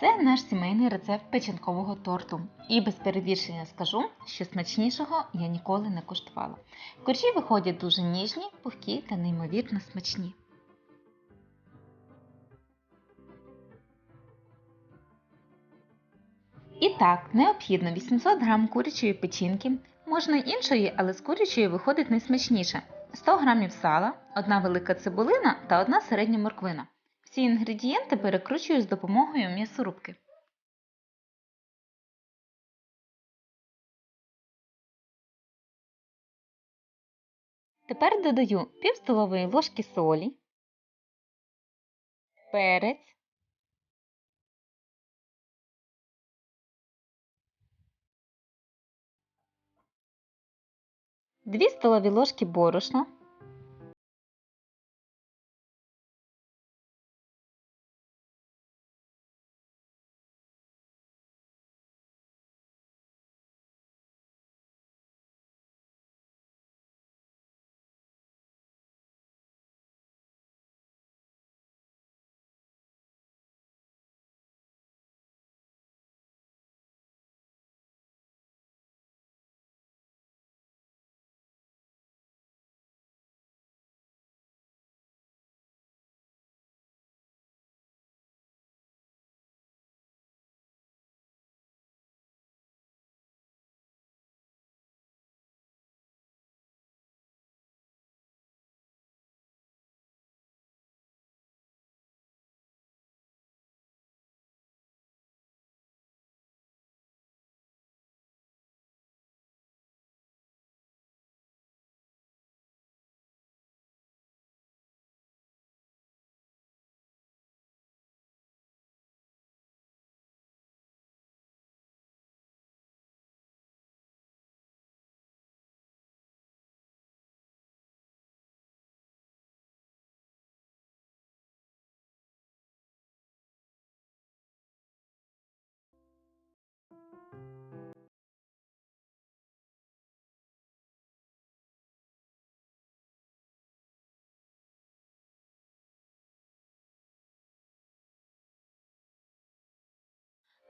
Це наш сімейний рецепт печінкового торту. І без перебільшення скажу, що смачнішого я ніколи не куштувала. Коржі виходять дуже ніжні, пухкі та неймовірно смачні. І так, необхідно 800 г курячої печінки, можна іншої, але з курячої виходить найсмачніше. 100 г сала, одна велика цибулина та одна середня морквина. Всі інгредієнти перекручую з допомогою м'ясорубки. Тепер додаю пів столової ложки солі, перець, дві столові ложки борошна,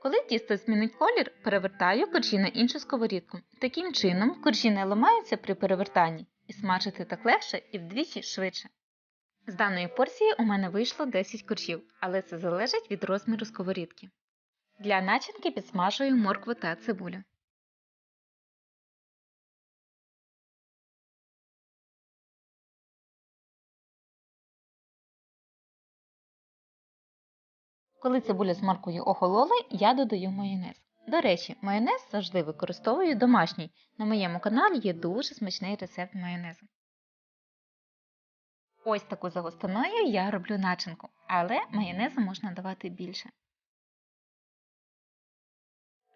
Коли тісто змінить колір, перевертаю коржі на іншу сковорідку. Таким чином коржі не ламаються при перевертанні і смажити так легше і вдвічі швидше. З даної порції у мене вийшло 10 коржів, але це залежить від розміру сковорідки. Для начинки підсмажую моркву та цибулю. Коли цибуля з морквою охололи, я додаю майонез. До речі, майонез завжди використовую домашній. На моєму каналі є дуже смачний рецепт майонезу. Ось таку загустиною я роблю начинку, але майонезу можна давати більше.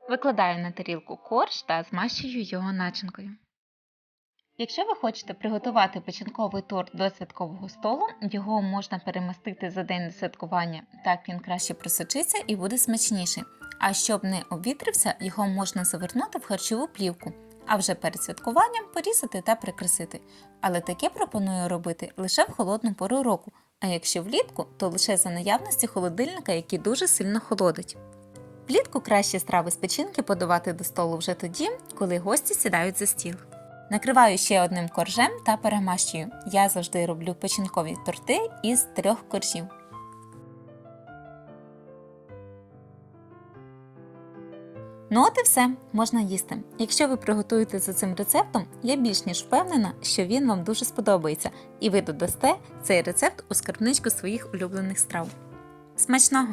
Викладаю на тарілку корж та змащую його начинкою. Якщо ви хочете приготувати печінковий торт до святкового столу, його можна перемастити за день до святкування, так він краще просочиться і буде смачніший. А щоб не обвітрився, його можна завернути в харчову плівку, а вже перед святкуванням порізати та прикрасити. Але таке пропоную робити лише в холодну пору року, а якщо влітку, то лише за наявності холодильника, який дуже сильно холодить. Влітку краще страви з печінки подавати до столу вже тоді, коли гості сідають за стіл. Накриваю ще одним коржем та перемащую. Я завжди роблю печінкові торти із трьох коржів. Ну от і все, можна їсти. Якщо ви приготуєте за цим рецептом, я більш ніж впевнена, що він вам дуже сподобається, і ви додасте цей рецепт у скарбничку своїх улюблених страв. Смачного!